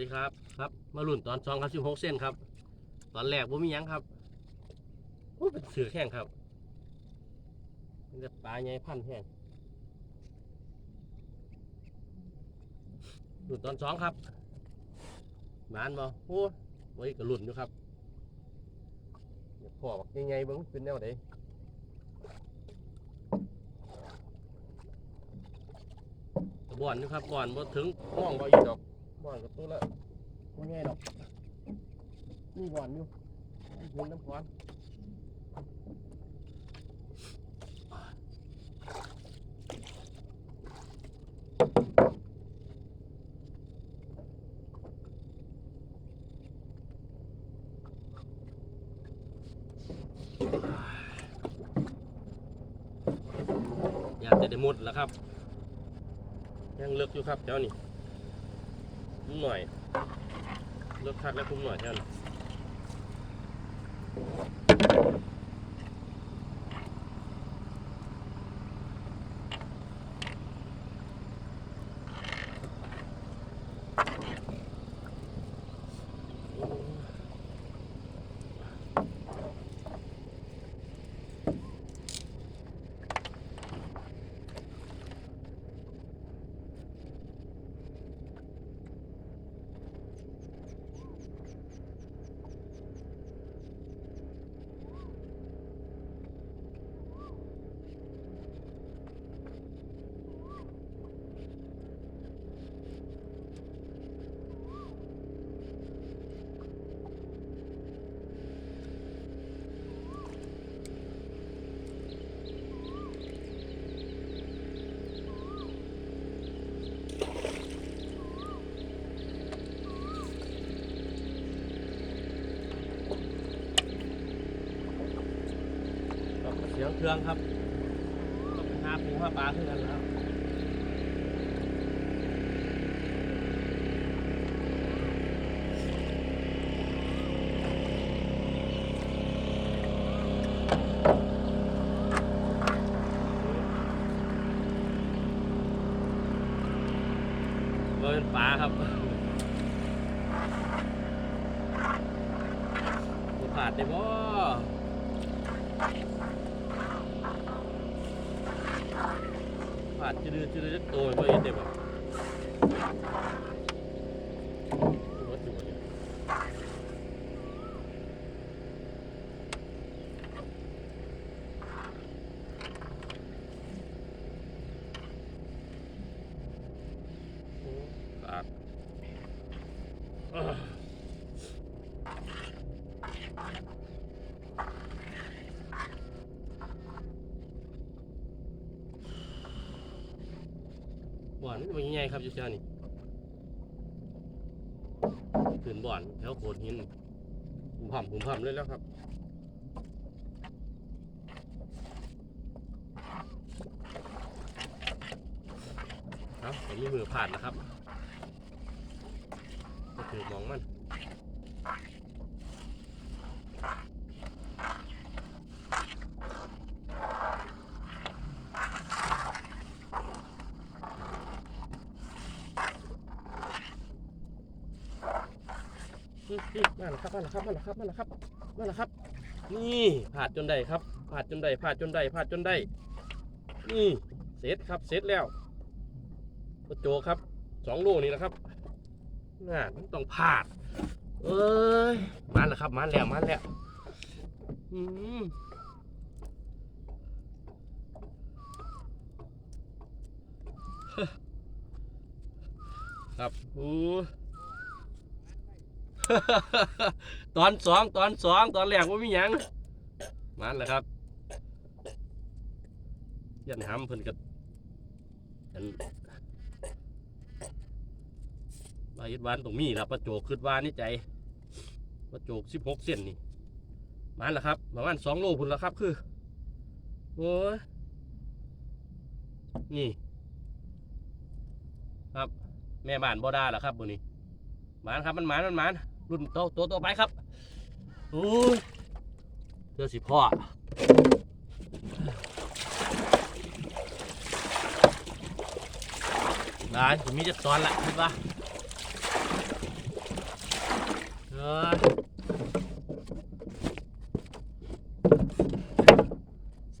ดีครับครับมาลุ่นตอนสองครับสิบหกเส้นครับ ตอนแรกผมมียังครับโอ้เป็นเสือแข้งครับมันจะปลาใหญ่พันแห้งลุ่นตอนสองครับหมานบ่โอ้ไว้กระลุ่นอยู่ครับเดี๋ยวพ่อบอกยังไงบ้างเป็นแนวไหนบ่อนอยู่ครับบ่อนบ่ถึงห้องบ่อีกดอก บ่อนกับตัวละไม่ง่ายดอกนี่บ่อนอยู่เห็นน้ำก้อนอยากจะได้หมดแล้วครับ ยังเลิกอยู่ครับเจ้านี่ คุ้มหน่อยเลิกคักแล้วคุ้มหน่อยเท่านั้น ก็ เครื่องครับก็เป็นหาปูหาปลาขึ้นกันแล้วเป็นปลาครับบ่ขาดได้บ่านจืดจืดโตไปเด็กแบบรถอยู่เนี่ยโอ้สะอาดเอ้อ บ่อนมันเป็นยังไงครับอยู่เจ้านี่ขึ้นบ่อนแถวโขดหินหุ่มผ่ำหุ่มผ่ำเลยแล้วครับเอาผมมีมือผ่านนะครับก็ถือมองมัน อืมอืมมาแล้ว ครับมาแล้วครับมาแล้วครับมาแล้วครับมาแล้วครับ นี่ผ่าจนได้ครับผ่าจนได้ผ่าจนได้ผ่าจนได้ นี่เสร็จครับเสร็จแล้วกระโจครับสองโลนี่นะครับน่านต้องผ่าเอ้ยมาแล้วครับมาแล้วมาแล้วอืมครับอู้ ตอนสองตอนสองตอนแรกว่ามีหยังมันแหละครับยันห้ำเพิ่นกับอันบายิดวานตรงมีครับประโจกขึ้นวานนี่ใจประโจกสิบหกเส้นนี่มันแหละครับประมาณสองโลพุ่นแล้วครับ คือโอ้ยนี่ ครับ แม่บ้านบ่ได้แล้วครับบนนี้หมานครับมันหมานมันหมาน รุ่นโตตัวต่อไปครับโอ้ยเจอสิพ่อได้ผมมีจะตอนละคิดว่าเออ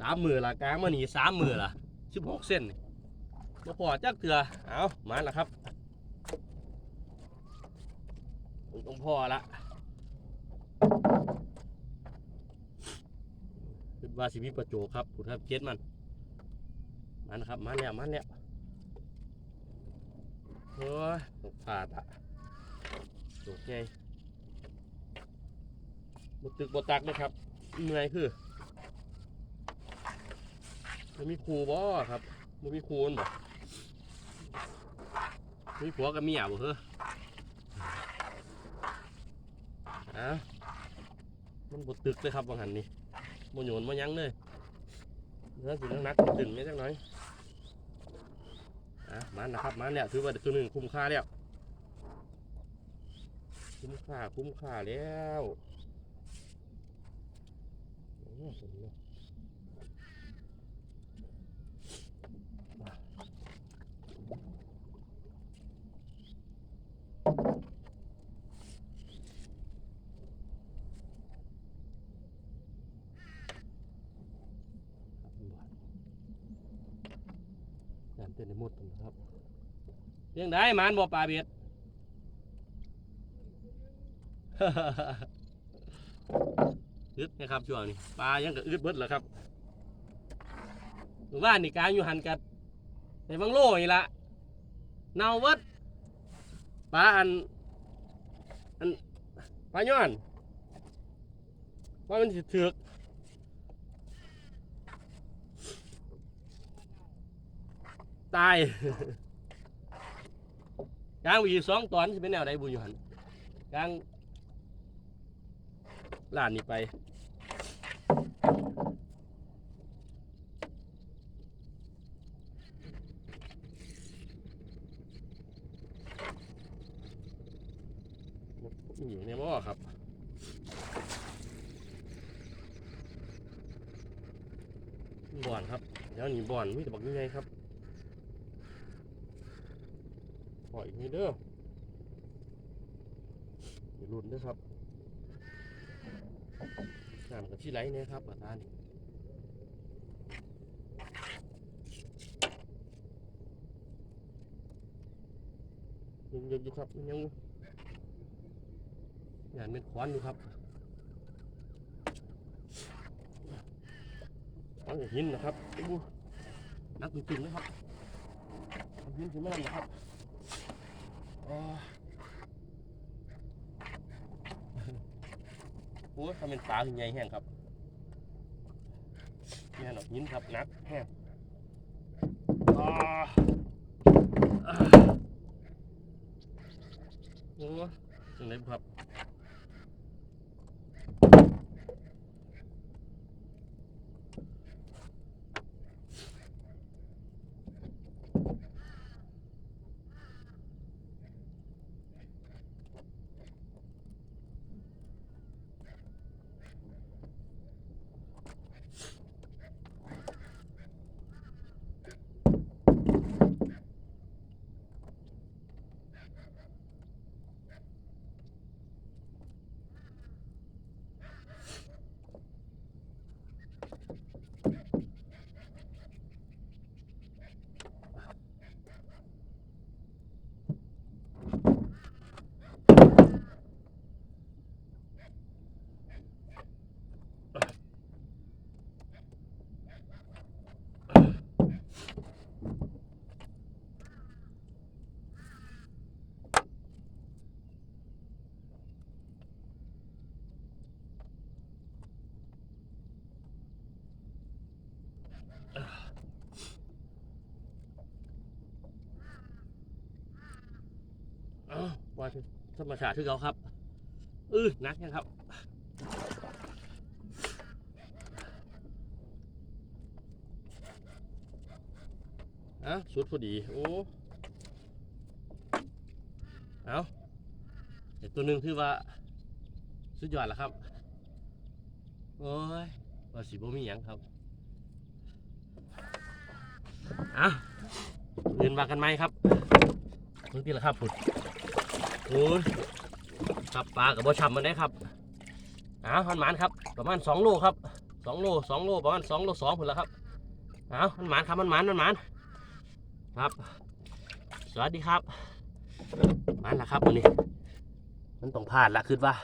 สามมือละกลางมาหนีสามมือละสิบหกเส้นมาพอจักเถื่อเอามาแล้วครับ ต้องพ่อละคือว่าสิมีประโจครับผมครับเจ็ดมัน มันครับ มันแล้วมันแล้วโอ้ยตกขาดอะโจกไงบตึกบตักนะครับเมื่อยคือมันมีครูบ่ครับมันมีครูนบ่มีผัวกับเมียบ่เฮ้อ อะมันบดตึกเลยครับบางหันนี่โมโยนมายั้งเลยเนื้อสินักนักตึงๆนิดจักน้อยอะมันนะครับมันเนี่ยถือว่าตัวหนึ่งคุ้มค่าแล้วคุ้มค่าคุ้มค่าแล้วโอ้โห เต้นในมดนะครับเพียงได้มันบ่ปลาเบียดอึดนะครับช่วงนี้ปลายังกับอึดเบิดเหรอครับหรือว่านี่กลางอยู่หันกัดในบังโลนี่ละเนาเบิดปลาอันอันปลาย้อนว่ามันสิถือ ตายกลางวีสองตอนสิเป็นแนวใดบุญอยู่หันกลางลานนี้ไปอยู่ในหม้อครับบ่อนครับเดี๋ยวนี้บ่อนมีแต่บอกยังไงครับ ปล่อยอีกนิดเด้ออย่าหลุดเด้อครับน้ำกับที่ไหลเนี่ยครับอาจารย์ยังยังอยู่ครับยังงางเป็นควันอยู่ครับตั้งหินนะครับนักจริงๆนะครับหินถึงแม่นนะครับ โอ้ยทำเป็นปลาถึงใหญ่แห้งครับนี่หนอกหินครับนักแห้งอ่าอ่าโอ้ยจังไรบุครับอ้า ว่าธรรมชาติที่เขาครับอื้อนักยังครับอะสุดพอดีโอ้เอาแต่ตัวหนึ่งคือว่า สุดยอดแล้วครับ โอ้ยว่าสิบ่มีหยังครับอะอื่นมากันไหมครับเพิ่งตีละครับผุด โอ้ยครับปลากับบ่ช้ำมันได้ครับอ้าวมันหมานครับ ประมาณ2โลครับ2โล2โลประมาณ2โล2พุ่นแล้วครับอ้าวมันหมานครับมันหมานมันหมานครับ สวัสดีครับมันละครับวันนี้ มันต้องพลาดละคือว่า